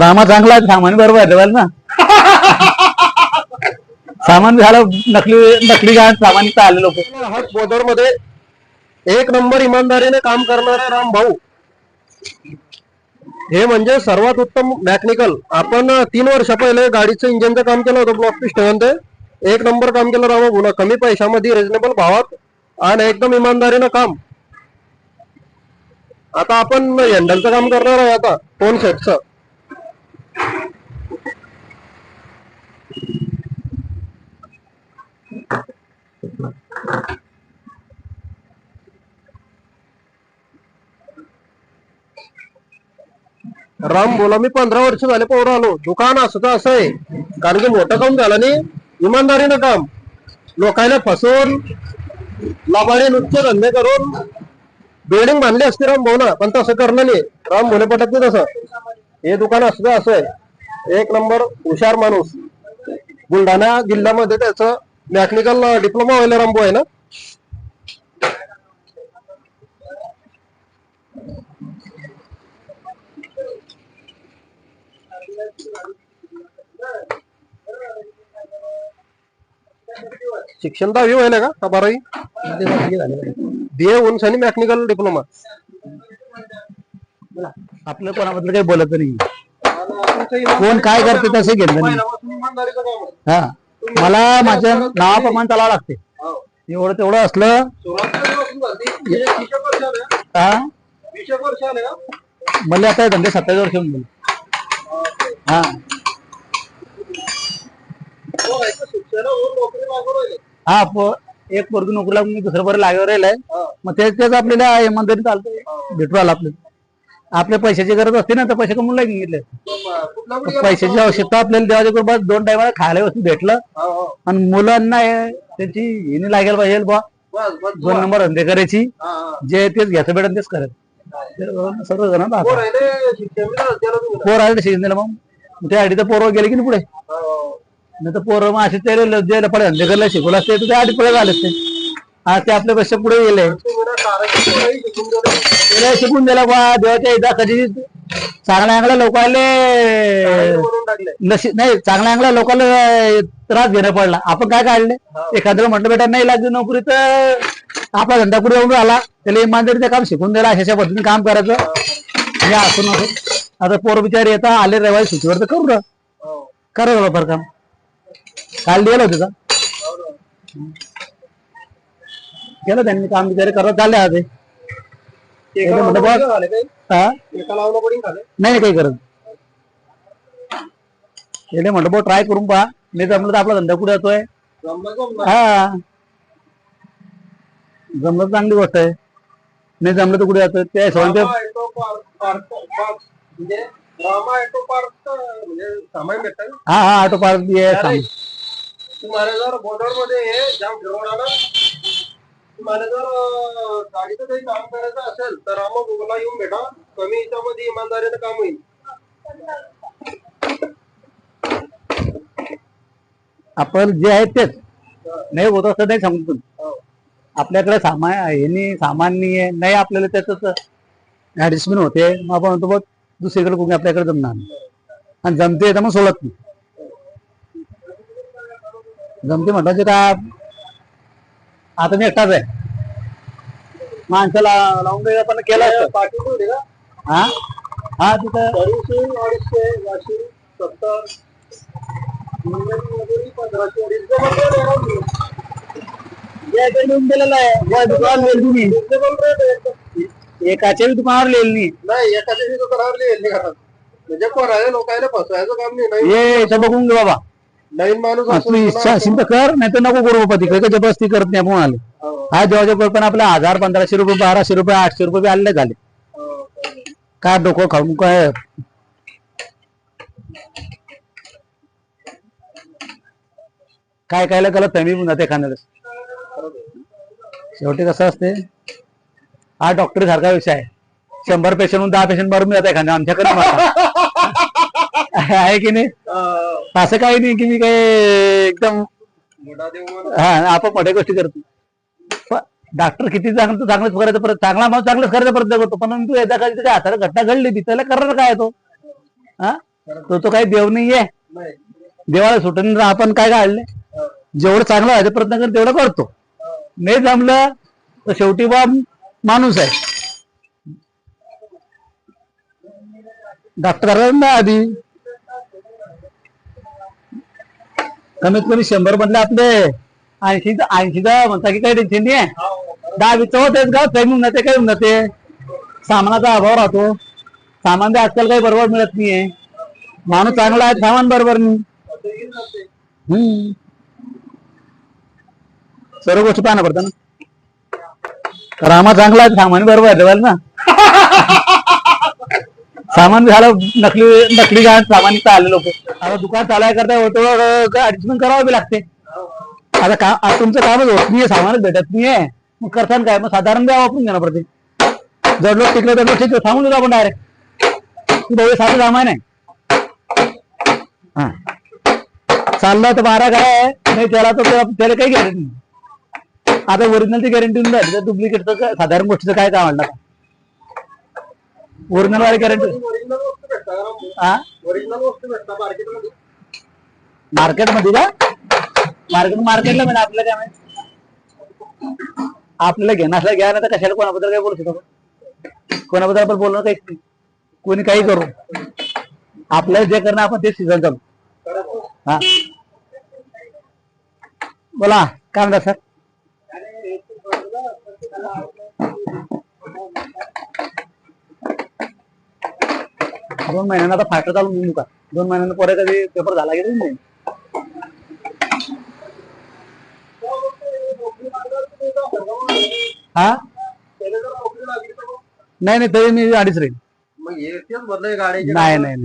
रामा चांगला सामान बरोबर आहे ना? सामान झालं नकली नकली सामान आले लोक. बोदरमध्ये एक नंबर इमानदारीने काम करणारे राम भाऊ. हे म्हणजे सर्वात उत्तम मेकॅनिकल आपण तीन वर्ष पहिले गाडीचं इंजिनचं काम केलं होतं ब्लॉक पिस्टन ते एक नंबर काम केलं राम भाऊ कमी पैशामध्ये रिजनेबल भावात आणि एकदम इमानदारीनं काम. आता आपण हँडलचं काम करणार आहे आता फोन सेटचं राम बोला मी पंधरा वर्ष झाले पोर आलो. दुकान असं तर असं आहे. कारण की मोठं काम झालं नाही. इमानदारीनं काम. लोकांना फसवून लाभाने नुकते धंदे करून बिल्डिंग बांधली असते राम भाऊ ना पण तसं करणं नाही. राम भोले पटत नाही तसं. हे दुकान असं तर असं आहे. एक नंबर हुशार माणूस. बुलढाणा जिल्ह्यामध्ये त्याचं मेकॅनिकल डिप्लोमा व्हायला रामभाऊ आहे ना? शिक्षण दहावी व्हायला का? का बारावी? बी ए उंच आणि मॅकॅनिकल डिप्लोमा आपलं कोणाबद्दल काही बोलत नाही. कोण काय करते तसे घेतलं नाही. हा. मला माझ्या नावाप्रमाणे चालावं लागते. एवढं तेवढं असलं हा? मला आता धंदे सत्तावीस वर्ष होऊन गेले. हा. हा प- एक पोरगी नोकरी लागून मी दुसरं बरं लागेवर राहिलाय. मग तेच तेच आपल्याला इमानदारी चालतंय. भेटू आला आपलं आपल्या पैशाची गरज असते ना तर पैसे कमवून लागेल घेतले. पैशाची आवश्यकता आपल्याला देवाच्या कृपा दोन टायमाला खायला वस्तू भेटलं. आणि मुलांना हे- त्यांची हिने लागेल पाहिजे बा दोन नंबर धंदे करायची. जे तेच घ्यायचं भेटन तेच करायचं सर्व जण पोर आले शिजून दिलं मग. त्या आडीत पोरं गेले की नाही पुढे? नाही तर पोरं मग असे त्याला लज्जायला पडे धंदे शिकवलं असते तर ते आडी पुढे झाले असते. आज ते आपल्यापेक्षा पुढे गेले. त्याला शिकून दिला बा देवाच्या एकदा कधी चांगल्या अंगड्या लोकांना लशी नाही चांगल्या अंगड्या लोकांना त्रास घेणं पडला. आपण काय काढले? एखाद्याला म्हटलं बेटा नाही लागली नोकरी तर आपला धंदा कुठे येऊन आला त्याला इमानदारीचं काम शिकून दिला अशा पद्धतीने काम करायचं. हे असं नसं आता पोर बिचारी येतात आले रविवारी सुट्टीवर तर करू ना करा बरोबर काम काल दिलं होतं का? केलं त्यांनी काम बिचारे करत चालले बस. हा? नाही नाही काही करत त्याने म्हटलं बघ ट्राय करून पहा. नाही जमलं तर आपला धंदा कुठे येतोय हा. जमलं तर चांगली गोष्ट आहे. नाही जमलं तर कुठे जातं त्या हिशोबाने ते सामान भेटतं हा हा ऑटो पार्क बी आहे. तुम्हाला जर बॉर्डरमध्ये हे जाम फिरवणार ना तुम्हाला जर अं, गाडीचं काही काम करायचं असेल तर मग मला येऊन भेटा. कमी याच्यामध्ये इमानदारीनं काम होईल. आपण जे आहे तेच. नाही होत असं नाही सांगतो आपल्याकडे सामान यांनी सामान नाही आहे नाही आपल्याला त्याच ऍडजस्टमेंट होते. मग आपण म्हणतो बघ दुसरीकडे कोणी आपल्याकडे जमणार नाही. आणि जमते येतं मग सोडत नाही जमते म्हटलं का आता मी एकटाच आहे माणसाला लावून द्यायला पण केलं असतं हा हा तिथं अडीचशे वाशी सत्तर पंधराशे अडीचशे मध्ये लिहून दिलेलं आहे एकाच्या बी दुकानावर लिहिलं नाही नाही एखाद्या दिवशी दुकानावर लिहिलं नाही घरात. म्हणजे कोणाला लोकांना फसवायचं काम नाही नवीन इथं बघून घे बाबा नवीन माणूस हा, असून तू इच्छा असेल तर कर नाही तर नको करू बाबा तिकडे का जबरदस्ती करत नाही आपण आले हो, हा जेव्हा जेव्हा पण आपल्या हजार पंधराशे रुपये बाराशे रुपये आठशे रुपये बी आलेले झाले हो, काय डोकं खाऊन काय काय कायला त्याला तमी जाते एखाद्या वेळेस. शेवटी कसं असते हा डॉक्टरी सारखा विषय आहे. शंभर पेशंट दहा पेशंट मारून जाते एखाद्या. आमच्याकडे. आहे की नाही? असं काही नाही की मी काय एकदम हा आपण मोठ्या गोष्टी करतो. डॉक्टर किती चांगलं चांगलंच करायचं परत चांगला माणूस चांगलंच करायचा प्रयत्न करतो. पण तू एकदा कधी त्याच्या हाताला घटना घडली ती त्याला करणार काय तो? हा? तो तो काही देव नाहीये. नाही. देवाला सुटून आपण काय काढले जेवढं चांगलं व्हायचा प्रयत्न कर तेवढं करतो. नाही जमलं तर शेवटी बा माणूस आहे. डॉक्टर आधी. कमीत कमी शंभर मधले आपले. ऐंशी ऐंशी म्हणता की काही टेन्शन नाही आहे दहा वीस होतेच का? काही होऊन जाते काही होऊन जाते सामानाचा अभाव राहतो. सामान ते आजकाल काही बरोबर मिळत नाहीये. माणूस चांगला आहे सामान बरोबर नाही. हम्म. सर्व गोष्टी पाहणं पडतं ना. रामा चांगला आहे सामान बरोबर आहे ना. सामान झालं नकली नकली घाण सामान आले लोक. आता दुकान चालाय करता होतो ऍडजस्टमेंट करावं बी लागते. आता काम आता तुमचं कामच होत नाहीये सामानच भेटत नाहीये. मग करताना काय? मग साधारण द्या वापरून घेणार पडते जडलो लोक जडलो तर ठीक सांगून देतो आपण डायरेक्ट भाऊ साधं सामान आहे. हा. चाललं तर बारा काय आहे? नाही त्याला तर त्याला काही गॅरंटी नाही. आता ओरिजिनलची गॅरंटी होऊन जाते. डुप्लिकेटचं साधारण गोष्टीचं काय काम आणलं ओरिजिनल वाली गॅरंटी? हा मार्केटमध्ये मार्केटमध्ये का? मार्केट मार्केटला म्हणजे आपल्याला काय माहीत? आपल्याला घेणं असलं घ्या ना तर कशाला कोणाबद्दल काय बोलू शकतो? कोणाबद्दल आपण बोलणं काही. कोणी काही करू. आपल्याला जे करणं आपण तेच सीझन चालू. हा. बोला काय म्हणता सर? दोन महिन्यांना आता फायटर चालू होईल का? दोन महिन्यांना पोरे कधी पेपर झाला की नाही? हा? नाही नाही तरी मी अडीच राहील. नाही नाही.